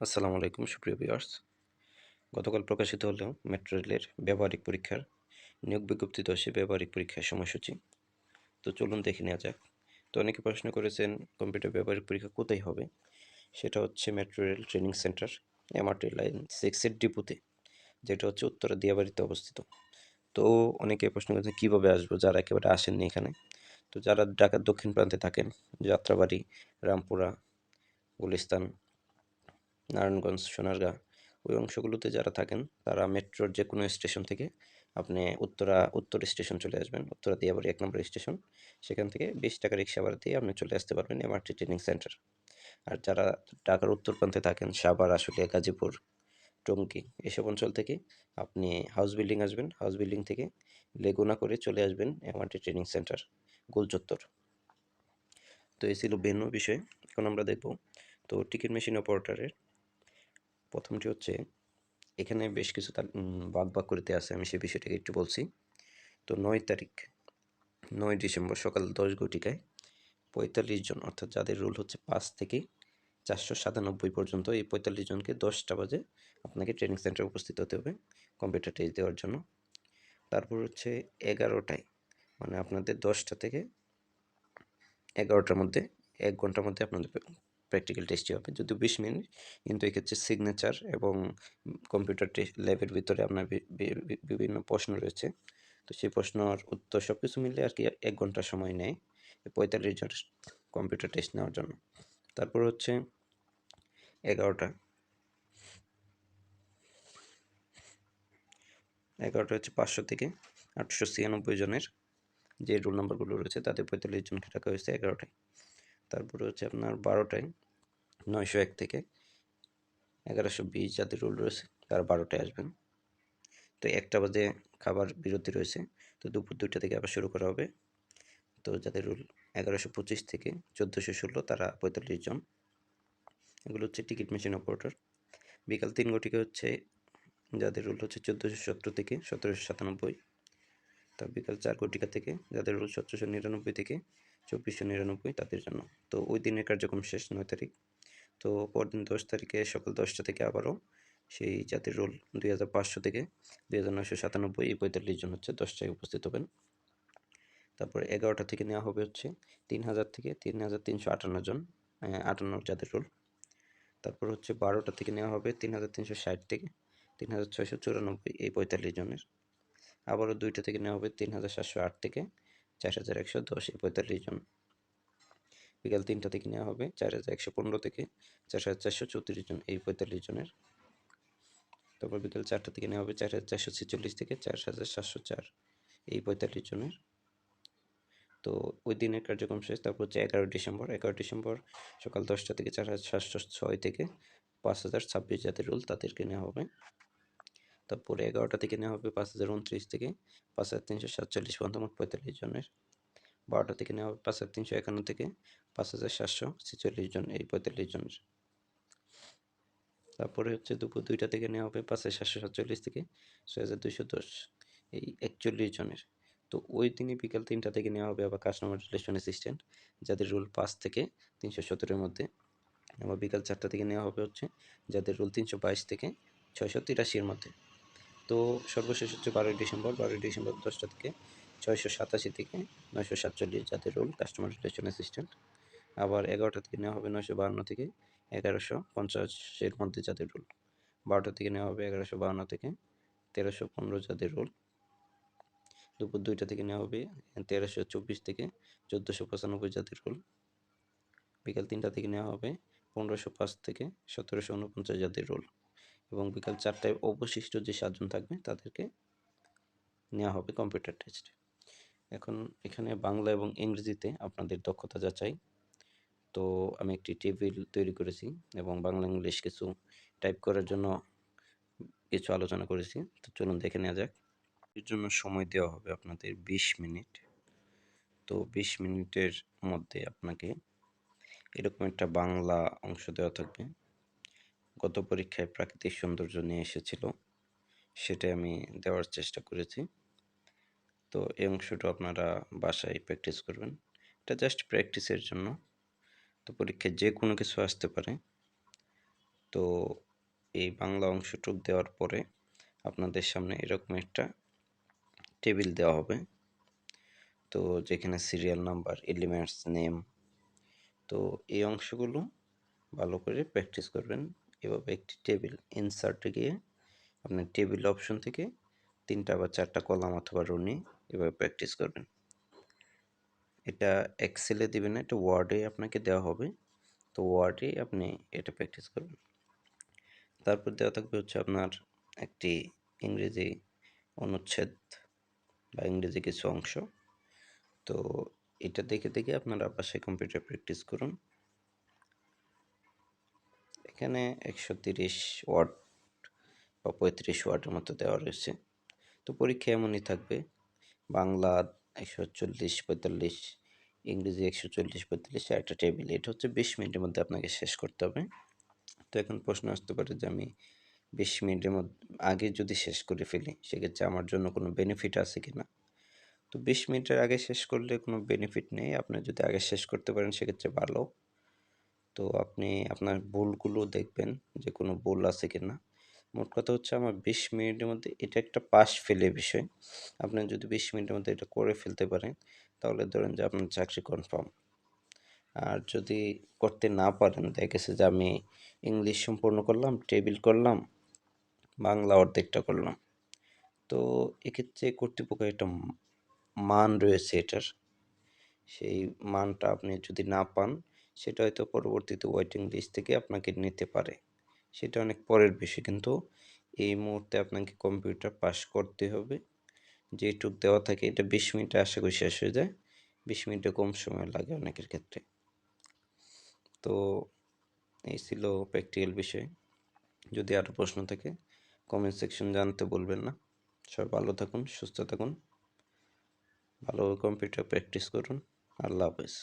আসসালামু আলাইকুম, সুপ্রিয় ভিউয়ার্স। গতকাল প্রকাশিত হলো মেট্রো রেলের ব্যবহারিক পরীক্ষার নিয়োগ বিজ্ঞপ্তি দশে ব্যবহারিক পরীক্ষার সময়সূচি। তো চলুন দেখে নেওয়া যাক। তো অনেকে প্রশ্ন করেছেন, কম্পিউটার ব্যবহারিক পরীক্ষা কোথায় হবে? সেটা হচ্ছে metro rail training centre, MRT line সিক্সের ডিপুতে, যেটা হচ্ছে উত্তরা দিয়াবাড়িতে অবস্থিত। তো অনেকে প্রশ্ন করেছেন, কীভাবে আসব? যারা একেবারে আসেননি এখানে। তো যারা ঢাকার দক্ষিণ প্রান্তে থাকেন, যাত্রাবাড়ি, রামপুরা, গুলিস্তান নারায়ণগঞ্জ, সোনারগাঁ ওই অংশগুলোতে যারা থাকেন, তারা মেট্রোর যে কোনো স্টেশন থেকে আপনি উত্তরা, উত্তর স্টেশন চলে আসবেন। উত্তরা দিয়াবাড়ি এক নম্বর স্টেশন। সেখান থেকে বিশ টাকা রিক্সা ভাড়া দিয়ে আপনি চলে আসতে পারবেন এমআরটি ট্রেনিং সেন্টার। আর যারা ঢাকার উত্তর প্রান্তে থাকেন, সাভার, আশুলিয়া, গাজীপুর, টঙ্গী, এসব অঞ্চল থেকে আপনি হাউস বিল্ডিং আসবেন। হাউস বিল্ডিং থেকে লেগুনা করে চলে আসবেন এমআরটি ট্রেনিং সেন্টার, গোলচত্বর। তো এই ছিল ভিন্ন বিষয়। এখন আমরা দেখব, তো টিকিট মেশিন অপারেটরের প্রথমটি হচ্ছে, এখানে বেশ কিছু তার বাদ বাক করতে আছে, আমি সেই বিষয়টাকে একটু বলছি। তো নয় তারিখ, নয় ডিসেম্বর সকাল দশ ঘটিকায় পঁয়তাল্লিশ জন, অর্থাৎ যাদের রুল হচ্ছে পাঁচ থেকে চারশো সাতানব্বই পর্যন্ত, এই পঁয়তাল্লিশ জনকে দশটা বাজে আপনাকে ট্রেনিং সেন্টারে উপস্থিত হতে হবে কম্পিউটার টেস্ট দেওয়ার জন্য। তারপর হচ্ছে এগারোটায় মানে আপনাদের দশটা থেকে এগারোটার মধ্যে, এক ঘণ্টার মধ্যে আপনাদের প্র্যাকটিক্যাল টেস্টই হবে। যদিও বিশ মিনিট, কিন্তু এক্ষেত্রে সিগনেচার এবং কম্পিউটার টেস্ট ল্যাবের ভিতরে আপনার বিভিন্ন প্রশ্ন রয়েছে। তো সেই প্রশ্নর উত্তর সব কিছু মিলে আর কি এক ঘণ্টা সময় নেয় পঁয়তাল্লিশ জন কম্পিউটার টেস্ট নেওয়ার জন্য। তারপর হচ্ছে এগারোটা। এগারোটা হচ্ছে পাঁচশো থেকে আটশো ছিয়ানব্বই জনের যে রোল নাম্বারগুলো রয়েছে তাদের পঁয়তাল্লিশ জনকে রাখা হয়েছে এগারোটায়। তারপরে হচ্ছে আপনার বারোটায় নয়শো এক থেকে এগারোশো বিশ যাদের রোল রয়েছে, তারা বারোটায় আসবেন। তো একটা বাজে খাবার বিরতি রয়েছে, তো দুপুর দুইটা থেকে আবার শুরু করা হবে। তো যাদের রুল এগারোশো পঁচিশ থেকে চোদ্দোশো ষোলো, তারা পঁয়তাল্লিশ জন। এগুলো হচ্ছে টিকিট মেশিন অপারেটর। বিকাল তিন ঘটিকে হচ্ছে যাদের রুল হচ্ছে চোদ্দোশো সতেরো থেকে সতেরোশো সাতানব্বই। তা বিকাল চার ঘটিকা থেকে যাদের রুল সতেরোশো নিরানব্বই থেকে চব্বিশশো নিরানব্বই তাদের জন্য। তো ওই দিনের কার্যক্রম শেষ নয় তারিখ। তো পরদিন দশ তারিখে সকাল দশটা থেকে আবারও সেই জাতির রোল দুই হাজার পাঁচশো থেকে দুই হাজার নয়শো সাতানব্বই এই পঁয়তাল্লিশ জন হচ্ছে দশটায় উপস্থিত হবেন। তারপরে এগারোটা থেকে নেওয়া হবে হচ্ছে তিন হাজার থেকে তিন হাজার তিনশো আটান্ন জন আটান্ন জাতির রোল। তারপর হচ্ছে বারোটা থেকে নেওয়া হবে তিন হাজার তিনশো ষাট থেকে তিন হাজার ছয়শো চুরানব্বই এই পঁয়তাল্লিশ জনের। আবারও দুইটা থেকে নেওয়া হবে তিন হাজার সাতশো আট থেকে চার হাজার একশো দশ, এই পঁয়তাল্লিশ জন। বিকাল তিনটা থেকে নেওয়া হবে চার হাজার একশো পনেরো থেকে চার হাজার চারশো চৌত্রিশ জন, এই পঁয়তাল্লিশ জনের। তারপর বিকাল চারটা থেকে নেওয়া হবে চার হাজার চারশো ছেচল্লিশ থেকে চার হাজার সাতশো চার, এই পঁয়তাল্লিশ জনের। তো ওই দিনের কার্যক্রম শেষ, তারপর হচ্ছে এগারো ডিসেম্বর। এগারো ডিসেম্বর সকাল দশটা থেকে চার হাজার সাতশো ছয় থেকে পাঁচ হাজার ছাব্বিশ জাতির রুল তাদেরকে নেওয়া হবে। তারপরে এগারোটা থেকে নেওয়া হবে পাঁচ হাজার উনত্রিশ থেকে পাঁচ হাজার তিনশো সাতচল্লিশ পর্যন্ত, মোট পঁয়তাল্লিশ জনের। বারোটা থেকে নেওয়া হবে পাঁচ হাজার তিনশো একান্ন থেকে পাঁচ হাজার সাতশো ছেচল্লিশ জন, এই পঁয়তাল্লিশ জনের। তারপরে হচ্ছে দুপুর দুইটা থেকে নেওয়া হবে পাঁচ হাজার সাতশো সাতচল্লিশ থেকে ছয় হাজার দুইশো দশ, এই একচল্লিশ জনের। তো ওই দিনই বিকাল তিনটা থেকে নেওয়া হবে আবার কাস্টমার রিলেশন অ্যাসিস্ট্যান্ট যাদের রোল পাঁচ থেকে তিনশো সতেরোর মধ্যে। আবার বিকাল চারটা থেকে নেওয়া হবে হচ্ছে যাদের রোল তিনশো বাইশ থেকে ছয়শো তিরাশির মধ্যে। তো সর্বশেষ হচ্ছে বারোই ডিসেম্বর। বারোই ডিসেম্বর দশটা থেকে ছয়শো সাতাশি থেকে নয়শো সাতচল্লিশ জাতের রোল কাস্টমার রিলেশন অ্যাসিস্ট্যান্ট আবার এগারোটা থেকে নেওয়া হবে নয়শো বাহান্ন থেকে এগারোশো পঞ্চাশের মধ্যে জাতের রোল। বারোটা থেকে নেওয়া হবে এগারোশো বাহান্ন থেকে তেরোশো পনেরো জাতের রোল। দুপুর দুইটা থেকে নেওয়া হবে তেরোশো চব্বিশ থেকে চোদ্দোশো পঁচানব্বই জাতের রোল। বিকাল তিনটা থেকে নেওয়া হবে পনেরোশো পাঁচ থেকে সতেরোশো উনপঞ্চাশ জাতের রোল। এবং বিকাল চারটায় অবশিষ্ট যে সাতজন থাকবে, তাদেরকে নেওয়া হবে কম্পিউটার টেস্ট। এখন এখানে বাংলা এবং ইংরেজিতে আপনাদের দক্ষতা যাচাই। তো আমি একটি টেবিল তৈরি করেছি এবং বাংলা ইংলিশ কিছু টাইপ করার জন্য কিছু আলোচনা করেছি। তো চলুন দেখে নেওয়া যাক। এর জন্য সময় দেওয়া হবে আপনাদের বিশ মিনিট। তো বিশ মিনিটের মধ্যে আপনাকে এরকম একটা বাংলা অংশ দেওয়া থাকবে। গত পরীক্ষায় প্রাকৃতিক সৌন্দর্য নিয়ে এসেছিল সেটা আমি দেওয়ার চেষ্টা করেছি। তো এই অংশটা আপনারা বাসায় প্র্যাকটিস করবেন। এটা জাস্ট প্র্যাকটিসের জন্য। তো পরীক্ষায় যে কোনো কিছু আসতে পারে। তো এই বাংলা অংশটুক দেওয়ার পরে আপনাদের সামনে এরকম একটা টেবিল দেওয়া হবে। তো যেখানে সিরিয়াল নাম্বার এলিমেন্টস নেম তো এই অংশগুলো ভালো করে প্র্যাকটিস করবেন। এভাবে একটি টেবিল ইনসার্টে গিয়ে আপনি টেবিল অপশন থেকে তিনটা বা চারটা কলাম অথবা রো নিয়ে এভাবে প্র্যাকটিস করবেন। এটা এক্সেলে দিবেন না, এটা ওয়ার্ডে আপনাকে দেওয়া হবে। তো ওয়ার্ডে আপনি এটা প্র্যাকটিস করবেন। তারপর দেওয়া থাকবে হচ্ছে আপনার একটি ইংরেজি অনুচ্ছেদ বা ইংরেজি কিছু অংশ। তো এটা দেখে দেখে আপনারা বাসায় কম্পিউটার প্র্যাকটিস করুন। এখানে একশো তিরিশ ওয়ার্ড বা পঁয়ত্রিশ ওয়ার্ডের মতো দেওয়া রয়েছে। তো পরীক্ষা এমনই থাকবে। বাংলা একশো চল্লিশ, পঁয়তাল্লিশ, ইংরেজি একশো চল্লিশ, পঁয়তাল্লিশ একটা টেবিল। এটা হচ্ছে বিশ মিনিটের মধ্যে আপনাকে শেষ করতে হবে। তো এখন প্রশ্ন আসতে পারে যে আমি বিশ মিনিটের মধ্যে আগে যদি শেষ করে ফেলি, সেক্ষেত্রে আমার জন্য কোনো বেনিফিট আছে কি না? তো বিশ মিনিটের আগে শেষ করলে কোনো বেনিফিট নেই। আপনি যদি আগে শেষ করতে পারেন, সেক্ষেত্রে ভালো। তো আপনি আপনার ভুলগুলো দেখবেন যে কোনো ভুল আছে কি না মোট কথা হচ্ছে আমার বিশ মিনিটের মধ্যে এটা একটা পাশ ফেলে বিষয়। আপনি যদি বিশ মিনিটের মধ্যে এটা করে ফেলতে পারেন, তাহলে ধরেন যে আপনার চাকরি কনফার্ম আর যদি করতে না পারেন দেখেছে যে আমি ইংলিশ সম্পূর্ণ করলাম টেবিল করলাম, বাংলা অর্ধেকটা করলাম। তো এক্ষেত্রে কর্তৃপক্ষ একটা মান রয়েছে এটার। সেই মানটা আপনি যদি না পান সেটা হয়তো পরবর্তীতে ওয়েটিং লিস্ট থেকে আপনাকে নিতে পারে। সেটা অনেক পরের বিষয়, কিন্তু এই মুহূর্তে আপনাকে কম্পিউটার পাস করতে হবে। যেটুক দেওয়া থাকে, এটা বিশ মিনিটে আশা করি শেষ হয়ে যায়। বিশ মিনিটে কম সময় লাগে অনেকের ক্ষেত্রে। তো এই ছিল প্র্যাকটিক্যাল বিষয়। যদি আরও প্রশ্ন থাকে কমেন্ট সেকশন জানতে বলবেন না। সবাই ভালো থাকুন, সুস্থ থাকুন। ভালোভাবে কম্পিউটার প্র্যাকটিস করুন। আল্লাহ হাফেজ।